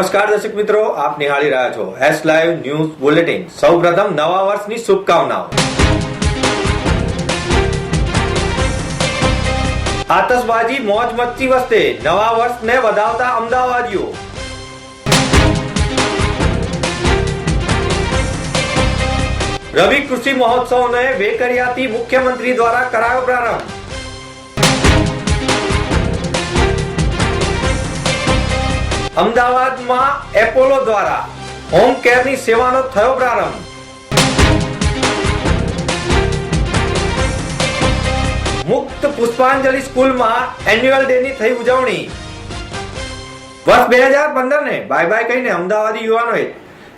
નમસ્કાર દર્શક મિત્રો, આપ નિહાળી રહ્યા છો એસ લાઈવ ન્યૂઝ બુલેટિન સૌપ્રથમ નવા વર્ષની શુભકામનાઓ. આતશબાજી, મોજ મસ્તી વસ્તે નવા વર્ષને વધાવતા અમદાવાદીઓ. રવિ કૃષિ મહોત્સવને વેકરિયાથી મુખ્યમંત્રી દ્વારા કરાયો પ્રારંભ. અમદાવાદમાં એપોલો દ્વારા હોમ કેરની સેવાનો થયો પ્રારંભ. મુક્ત પુષ્પાંજલિ સ્કૂલમાં એન્યુઅલ ડે ની થઈ ઉજવણી. વર્ષ બે હજાર પંદર ને બાય બાય કહીને અમદાવાદી યુવાનોએ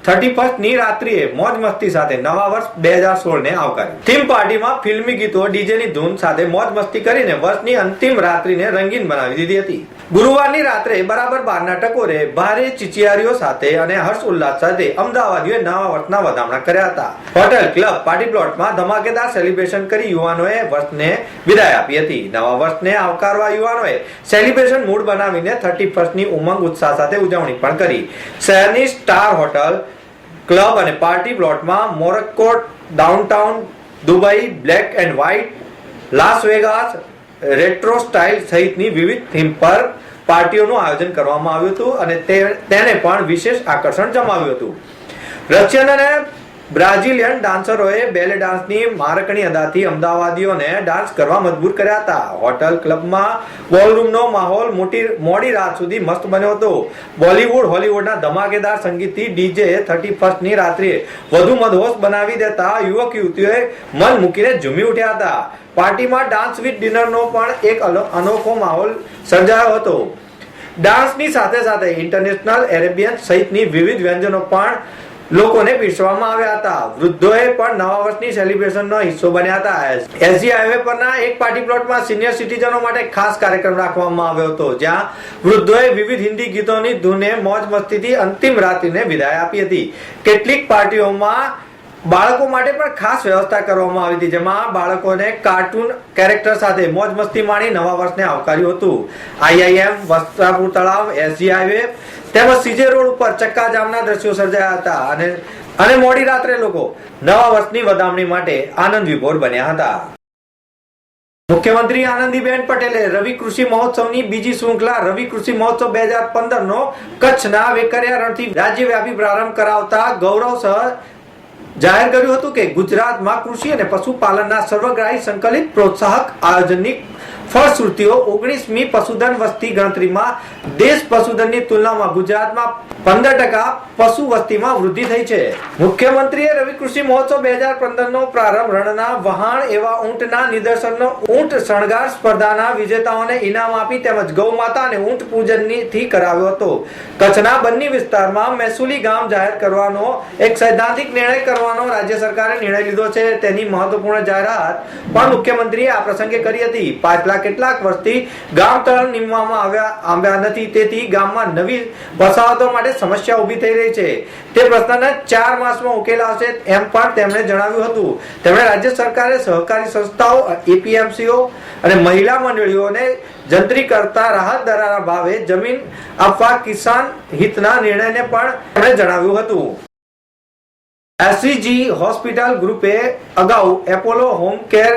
થર્ટી ફર્સ્ટની રાત્રિએ મોજ મસ્તી સાથે નવા વર્ષ બે હજાર સોળ ને આવકાર્યું. થીમ પાર્ટીમાં ફિલ્મી ગીતો ડીજે ની ધૂન સાથે મોજ મસ્તી કરીને વર્ષની અંતિમ રાત્રિને રંગીન બનાવી દીધી હતી. ગુરુવારની રાત્રે બરાબર બારના ટકોરે ભારે ચિચિયારીઓ સાથે અને હર્ષ ઉલ્લાસ સાથે અમદાવાદીઓએ નવા વર્ષના વધામણા કર્યા હતા. હોટેલ, ક્લબ, પાર્ટી પ્લોટમાં ધમાકેદાર સેલિબ્રેશન કરી યુવાનોએ વર્ષને વિદાય આપી હતી. નવા વર્ષને આવકારવા યુવાનોએ સેલિબ્રેશન મૂડ બનાવીને થર્ટી ફર્સ્ટની ઉમંગ ઉત્સાહ સાથે ઉજવણી પણ કરી. શહેરની સ્ટાર હોટલ ક્લબ અને પાર્ટી પ્લોટમાં મોરક્કોટ downtown Dubai black and white Las Vegas retro style સહિતની વિવિધ થીમ પર પાર્ટીઓનું આયોજન કરવામાં આવ્યું હતું અને તે- તેને પણ વિશેષ આકર્ષણ જમાવ્યું હતું. રશિયન અને બ્રાઝિલિયન ડાન્સરોએ બેલે ડાન્સની મારકણી અદાથી અમદાવાદીઓને ડાન્સ કરવા મજબૂર કર્યા હતા. હોટલ ક્લબમાં બોલરૂમનો માહોલ મોટી, મોડી રાત સુધી મસ્ત બન્યો હતો. બોલીવુડ, હોલીવુડના ધમાકેદાર સંગીતથી ડીજે થર્ટી ફર્સ્ટની રાત્રે વધુ મધહોશ બનાવી દેતા યુવક, યુવતીઓએ મન મૂકીને ઝૂમી ઉઠ્યા હતા. પાર્ટીમાં ડાન્સ વિથ ડિનરનો પણ એક અનોખો માહોલ સર્જાયો હતો. ડાન્સની સાથે સાથે ઇન્ટરનેશનલ એરેબિયન સહિતની વિવિધ વ્યંજનો પણ લોકોને પીરસવામાં આવ્યા હતા. વૃદ્ધોએ પણ નવા વર્ષની સેલિબ્રેશનનો હિસ્સો બન્યા હતા. એસજી હાઈવે પરના એક પાર્ટી પ્લોટમાં સિનિયર સિટીઝનો માટે ખાસ કાર્યક્રમ રાખવામાં આવ્યો હતો, જ્યાં વૃદ્ધોએ વિવિધ હિન્દી ગીતોની ધૂને, મોજ મસ્તીથી અંતિમ રાત્રિને વિદાય આપી હતી. કેટલીક પાર્ટીઓમાં બાળકો માટે પણ ખાસ વ્યવસ્થા કરવામાં આવી હતી, જેમાં બાળકોને કાર્ટૂન કેરેક્ટર સાથે મોજ મસ્તી માણી નવા વર્ષને આવકાર્યું હતું. આઈઆઈએમ વસ્ત્રાપુર તળાવ એસજી હાઈવે તેમજ સીજે રોડ ઉપર ચક્કાજામના દ્રશ્યો સર્જાયા હતા અને અને મોડી રાત્રે લોકો નવા વર્ષની વધામણી માટે આનંદ વિભોર બન્યા હતા. મુખ્યમંત્રી આનંદીબેન પટેલે રવિ કૃષિ મહોત્સવની બીજી શૃંખલા રવિ કૃષિ મહોત્સવ બે હજાર પંદર નો કચ્છના વેકરિયારણથી રાજ્યવ્યાપી પ્રારંભ કરાવતા ગૌરવ સહ જાહેર કર્યું હતું કે ગુજરાતમાં કૃષિ અને પશુપાલનના સર્વગ્રાહી સંકલિત પ્રોત્સાહક આયોજનની ફળશ્રુતિઓ ઓગણીસમી પશુધન વસ્તી ગણતરીમાં દેશ પશુધનની તુલનામાં ગુજરાતમાં પંદર ટકા પશુ વસ્તીમાં વૃદ્ધિ થઈ છે. મુખ્યમંત્રીએ રવિ કૃષિ મહોત્સવ બે હજાર પંદર નો પ્રારંભ રણના વહાણ એવા ઊંટના નિદર્શનનો ઊંટ શણગાર સ્પર્ધાના વિજેતાઓને ઇનામ આપી તેમજ ગૌ માતા અને ઊંટ પૂજનની થી કરાવ્યો હતો. કચ્છના બન્ની વિસ્તારમાં મહેસુલી ગામ જાહેર કરવાનો એક સૈદ્ધાંતિક નિર્ણય કરવાનો રાજ્ય સરકારે નિર્ણય લીધો છે. તેની મહત્વપૂર્ણ જાહેરાત પણ મુખ્યમંત્રીએ આ પ્રસંગે કરી હતી. પાછલા કેટલાક વર્ષથી ગામ તળ નીમવામાં આવ્યા આવ્યા નથી. તેથી ગામમાં નવી વસાહતો માટે સમસ્યા ઊભી થઈ રહી છે. તે પ્રશ્નને ચાર માસમાં ઉકેલ એમ પણ તેમણે જણાવ્યું હતું. તેમણે રાજ્ય સરકારે સહકારી સંસ્થાઓ, એપીએમસીઓ અને મહિલા મંડળીઓને જંત્રી કરતા રાહત દરના ભાવે જમીન આપવા કિસાન હિતના નિર્ણયને પણ તેમણે જણાવ્યું હતું. એસસીજી હોસ્પિટલ ગ્રુપે અગાઉ એપોલો હોમ કેર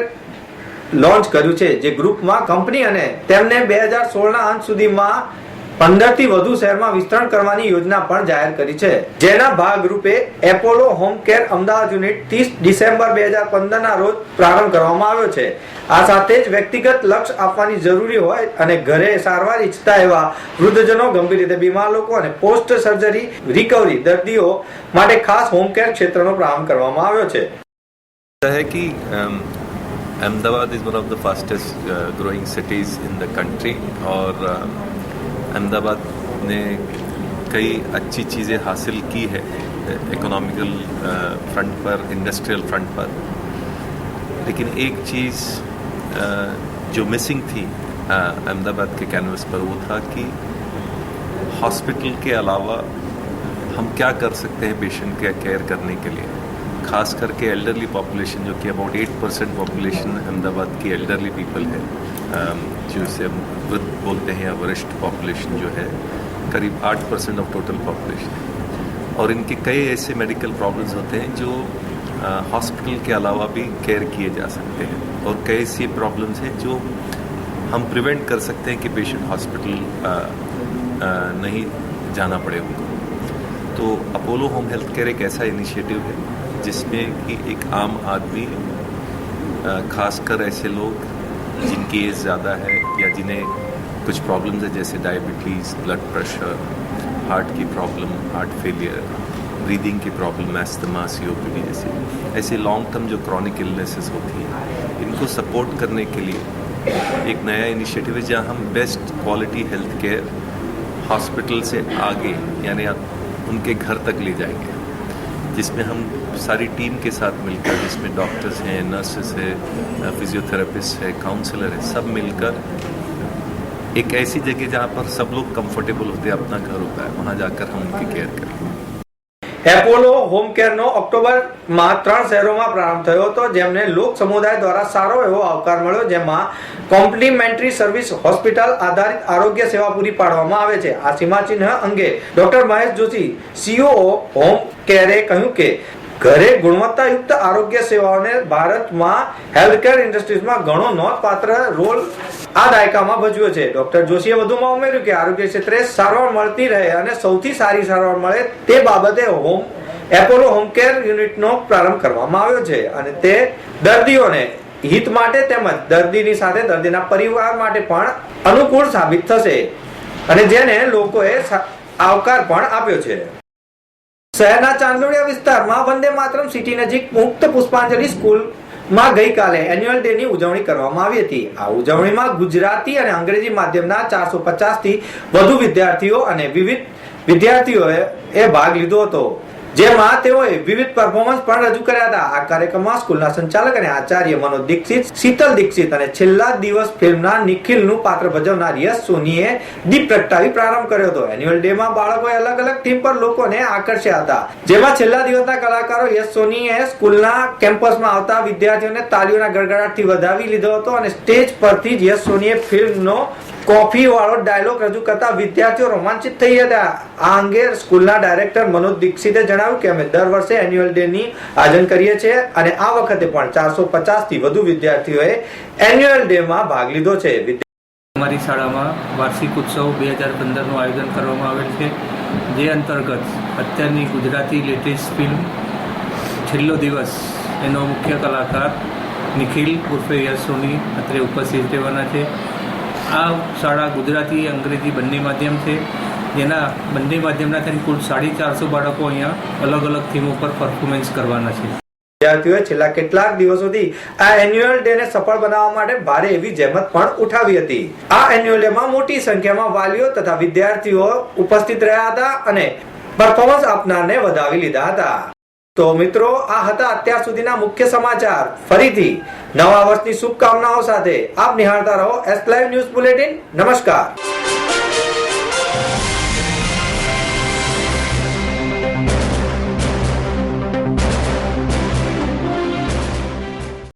લોન્ચ કર્યું છે, જે ગ્રુપમાં કંપની અને તેમને બે હજાર સોળના અંત સુધીમાં પંદરથી વધુ શહેરમાં વિસ્તરણ કરવાની યોજના પણ જાહેર કરી છે. જેના ભાગરૂપે Apollo home care Ahmedabad unit ત્રીસ ડિસેમ્બર બે હજાર પંદર ના રોજ પ્રારંભ કરવામાં આવ્યો છે. આ સાથે જ વ્યક્તિગત લક્ષ્ય આપવાની જરૂરી હોય અને ઘરે સારવાર ઈચ્છતા એવા વૃદ્ધજનો ગંભીર રીતે બીમાર લોકો અને પોસ્ટ સર્જરી, રિકવરી દર્દીઓ માટે ખાસ હોમ કેર ક્ષેત્રનો પ્રારંભ કરવામાં આવ્યો છે. Ahmedabad is one of the fastest growing cities in the country और uh, अहमदाबाद ने कई अच्छी चीज़ें हासिल की है इकोनॉमिकल फ्रंट पर इंडस्ट्रियल फ्रंट पर। लेकिन एक चीज़ uh, जो मिसिंग थी uh, अहमदाबाद के कैनवस पर वो था कि हॉस्पिटल के अलावा हम क्या कर सकते हैं पेशेंट का केयर करने के लिए। खास करके एल्डरली पॉपुलेशन जो कि about eight percent population Ahmedabad की एल्डरली पीपल है जिसे हम वृद्ध बोलते हैं या वरिष्ठ पॉपुलेशन जो है, करीब आठ परसेंट ऑफ़ टोटल पॉपुलेशन और इनके कई ऐसे मेडिकल प्रॉब्लम्स होते हैं जो हॉस्पिटल के अलावा भी केयर किए जा सकते हैं। और कई ऐसी प्रॉब्लम्स हैं जो हम प्रिवेंट कर सकते हैं कि पेशेंट हॉस्पिटल नहीं जाना पड़े उनको। तो अपोलो होम हेल्थ केयर एक ऐसा इनिशिएटिव है जिसमें कि एक आम आदमी खासकर ऐसे लोग जिनकी एज ज़्यादा है या जिन्हें कुछ प्रॉब्लम्स है, जैसे डायबिटीज़ ब्लड प्रेशर हार्ट की प्रॉब्लम हार्ट फेलियर ब्रीदिंग की प्रॉब्लम एस्थमा सीओपीडी जैसी। ऐसे लॉन्ग टर्म जो क्रॉनिक इलनेसेस होती हैं, इनको सपोर्ट करने के लिए एक नया इनिशिएटिव है जहाँ हम best quality health care hospital से आगे, यानी आप उनके घर तक ले जाएँगे, जिसमें हम सारी टीम के साथ मिलकर जिसमें डॉक्टर्स हैं नर्सेस है फिजियोथेरेपिस्ट है काउंसलर है सब मिलकर एक ऐसी जगह जहाँ पर सब लोग कंफर्टेबल होते हैं अपना घर होता है वहाँ जाकर हम उनकी केयर करें એપોલો હોમ કેરનો ઓક્ટોબરમાં ત્રણ શહેરોમાં પ્રારંભ થયો હતો જેમને લોક સમુદાય દ્વારા સારો એવો આવકાર મળ્યો જેમાં કોમ્પ્લિમેન્ટરી સર્વિસ હોસ્પિટલ આધારિત આરોગ્ય સેવા પૂરી પાડવામાં આવે છે આ સીમાચિહ્ન અંગે doctor Mahesh Joshi CO home કેરે કહ્યું કે ઘરે ગુણવત્તાયુક્ત આરોગ્ય સેવાઓને ભારતમાં હેલ્થકેર ઇન્ડસ્ટ્રીઝમાં ઘણો નોંધપાત્ર રોલ આ દાયકામાં ભજવ્યો છે. ડોક્ટર જોશીએ વધુમાં ઉમેર્યું કે આરોગ્ય ક્ષેત્રે સારવાર મળતી રહે અને સૌથી સારી સારવાર મળે તે બાબતે હોમ એપોલો હોમ કેર યુનિટનો પ્રારંભ કરવામાં આવ્યો છે અને તે દર્દીઓને હિત માટે તેમજ દર્દીની સાથે દર્દીના પરિવાર માટે પણ અનુકૂળ સાબિત થશે અને જેને લોકોએ આવકાર પણ આપ્યો છે. શહેરના ચાંદોડિયા વિસ્તારમાં વંદે માતરમ સિટી નજીક મુક્ત પુષ્પાંજલિ સ્કૂલમાં ગઈકાલે એન્યુઅલ ડે ની ઉજવણી કરવામાં આવી હતી. આ ઉજવણીમાં ગુજરાતી અને અંગ્રેજી માધ્યમના ચારસો પચાસથી વધુ વિદ્યાર્થીઓ અને વિવિધ વિદ્યાર્થીઓએ એ ભાગ લીધો હતો. જેમાં તેઓએ વિવિધ પરફોર્મન્સ પણ રજૂ કર્યા હતા. આ કાર્યક્રમમાં સ્કૂલના સંચાલક અને આચાર્ય મનોજ દીક્ષિત, શીતલ દીક્ષિત અને છેલ્લા દિવસ ફિલ્મના નિખિલનું પાત્ર ભજવનાર યશ સોનીએ દીપ પ્રગટાવી પ્રારંભ કર્યો હતો. એન્યુઅલ ડે માં બાળકોએ અલગ અલગ થીમ પર લોકોને આકર્ષ્યા હતા. જેમાં છેલ્લા દિવસના કલાકારો યશ સોનીએ સ્કૂલના કેમ્પસમાં આવતા વિદ્યાર્થીઓને તાલીઓના ગડગડાટથી વધાવી લીધો હતો અને સ્ટેજ પરથી જ યશ સોનીએ ફિલ્મનો કોફી વાળો ડાયલોગ રજૂ કરતા વિદ્યાર્થીઓ રોમાંચિત થઈ હતા. આ અંગે સ્કૂલના ડાયરેક્ટર મનોજ દીક્ષિતે જણાવ્યું કે અમે દર વર્ષે એન્યુઅલ ડે ની આયોજન કરીએ છીએ અને આ વખતે પણ ચારસો પચાસથી વધુ વિદ્યાર્થીઓએ એન્યુઅલ ડે માં ભાગ લીધો છે. અમારી શાળામાં વાર્ષિક ઉત્સવ બે હજાર પંદરનું આયોજન કરવામાં આવેલ છે. જે અંતર્ગત અત્યારની ગુજરાતી લેટેસ્ટ ફિલ્મ છેલ્લો દિવસ એનો મુખ્ય કલાકાર નિખિલ ઉર્ફે યશ સોની અત્રે ઉપસ્થિત રહેવાના છે. આ શાળા ગુજરાતી, અંગ્રેજી બંને માધ્યમ છે. જેના બંને માધ્યમના થઈને કુલ સાડી ચારસો બાળકો અહીંયા અલગ અલગ થીમો પર પરફોર્મન્સ કરવાના છે. વિદ્યાર્થીઓએ છેલ્લા કેટલાક દિવસોથી આ એન્યુઅલ ડે ને સફળ બનાવવા માટે ભારે એવી જહેમત પણ ઉઠાવી હતી. આ એન્યુઅલ ડે માં મોટી સંખ્યામાં વાલીઓ તથા વિદ્યાર્થીઓ ઉપસ્થિત રહ્યા હતા અને પરફોર્મન્સ આપનારને વધાવી લીધા હતા. તો મિત્રો, આ હતા અત્યાર સુધીના મુખ્ય સમાચાર. ફરીથી નવા વર્ષની શુભકામનાઓ સાથે આપ નિહાળતા રહો એસ લાઈવ ન્યૂઝ બુલેટિન નમસ્કાર.